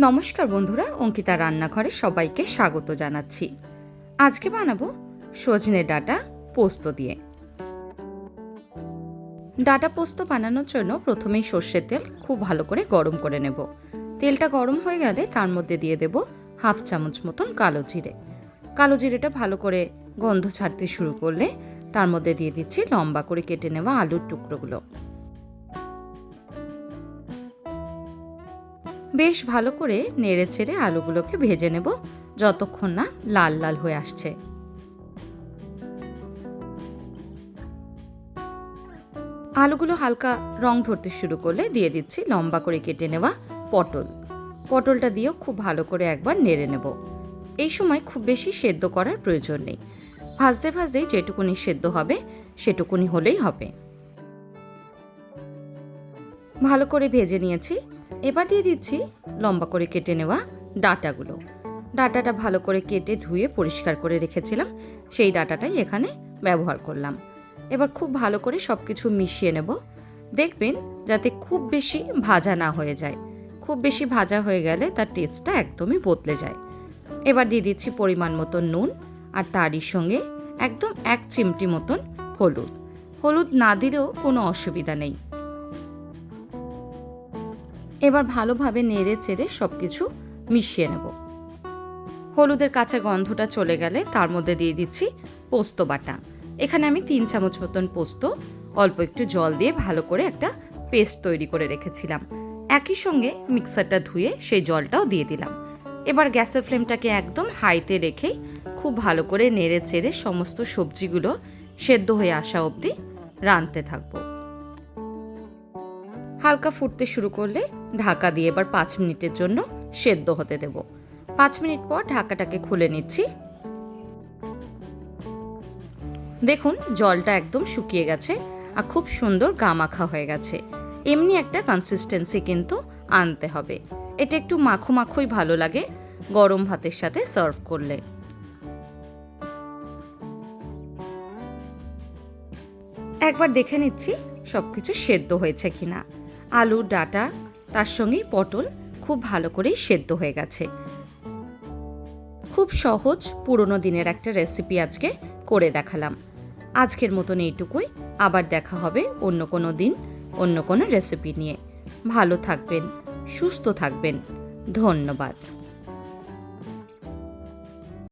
নমস্কার বন্ধুরা, অঙ্কিতা রান্নাঘরে সবাইকে স্বাগত জানাচ্ছি। আজকে বানাবো সজনে ডাটা পোস্ত দিয়ে। ডাটা পোস্ত বানানোর জন্য প্রথমেই সর্ষের তেল খুব ভালো করে গরম করে নেব। তেলটা গরম হয়ে গেলে তার মধ্যে দিয়ে দেব হাফ চামচ মতন কালো জিরে। কালো জিরেটা ভালো করে গন্ধ ছাড়তে শুরু করলে তার মধ্যে দিয়ে দিচ্ছি লম্বা করে কেটে নেওয়া আলুর টুকরোগুলো। বেশ ভালো করে নেড়ে ছেড়ে আলুগুলোকে ভেজে নেব, যতক্ষণ না লাল লাল হয়ে আসছে। আলুগুলো হালকা রং ধরতে শুরু করলে দিয়ে দিচ্ছি লম্বা করে কেটে নেওয়া পটল। পটলটা দিয়েও খুব ভালো করে একবার নেড়ে নেব। এই সময় খুব বেশি সেদ্ধ করার প্রয়োজন নেই। ভাজতে ভাজতেই যেটুকুনি সেদ্ধ হবে, সেটুকুনি হলেই হবে। ভালো করে ভেজে নিয়েছি। এবার দিয়ে দিচ্ছি লম্বা করে কেটে নেওয়া ডাটাগুলো। ডাটাটা ভালো করে কেটে ধুয়ে পরিষ্কার করে রেখেছিলাম, সেই ডাটাটাই এখানে ব্যবহার করলাম। এবার খুব ভালো করে সব কিছু মিশিয়ে নেব। দেখবেন যাতে খুব বেশি ভাজা না হয়ে যায়। খুব বেশি ভাজা হয়ে গেলে তার টেস্টটা একদমই বদলে যায়। এবার দিয়ে দিচ্ছি পরিমাণ মতন নুন আর তারই সঙ্গে একদম এক চিমটি মতন হলুদ। হলুদ না দিলেও কোনো অসুবিধা নেই। এবার ভালোভাবে নেড়ে চেড়ে সব কিছু মিশিয়ে নেব। হলুদের কাঁচা গন্ধটা চলে গেলে তার মধ্যে দিয়ে দিচ্ছি পোস্ত বাটা। এখানে আমি তিন চামচ মতন পোস্ত, অল্প একটু জল দিয়ে ভালো করে একটা পেস্ট তৈরি করে রেখেছিলাম। একই সঙ্গে মিক্সারটা ধুয়ে সেই জলটাও দিয়ে দিলাম। এবার গ্যাসের ফ্লেমটাকে একদম হাইতে রেখেই খুব ভালো করে নেড়ে চেড়ে সমস্ত সবজিগুলো সেদ্ধ হয়ে আসা অবধি রাঁধতে থাকব। হালকা ফুটতে শুরু করলে ঢাকা দিয়ে এবার পাঁচ মিনিটের জন্য সেদ্ধ হতে দেব। পাঁচ মিনিট পর ঢাকাটাকে খুলে নিচ্ছি। দেখুন, জলটা একদম শুকিয়ে গেছে আর খুব সুন্দর গামাখা হয়ে গেছে। এমনি একটা কনসিস্টেন্সি কিন্তু আনতে হবে। এটা একটু মাখো মাখোই ভালো লাগে গরম ভাতের সাথে সার্ভ করলে। একবার দেখে নিচ্ছি সব কিছু সেদ্ধ হয়েছে কিনা। আলু, ডাটা, তার সঙ্গেই পটল খুব ভালো করেই সেদ্ধ হয়ে গেছে। খুব সহজ, পুরনো দিনের একটা রেসিপি আজকে করে দেখালাম। আজকের মতন এইটুকুই। আবার দেখা হবে অন্য কোনো দিন, অন্য কোনো রেসিপি নিয়ে। ভালো থাকবেন, সুস্থ থাকবেন। ধন্যবাদ।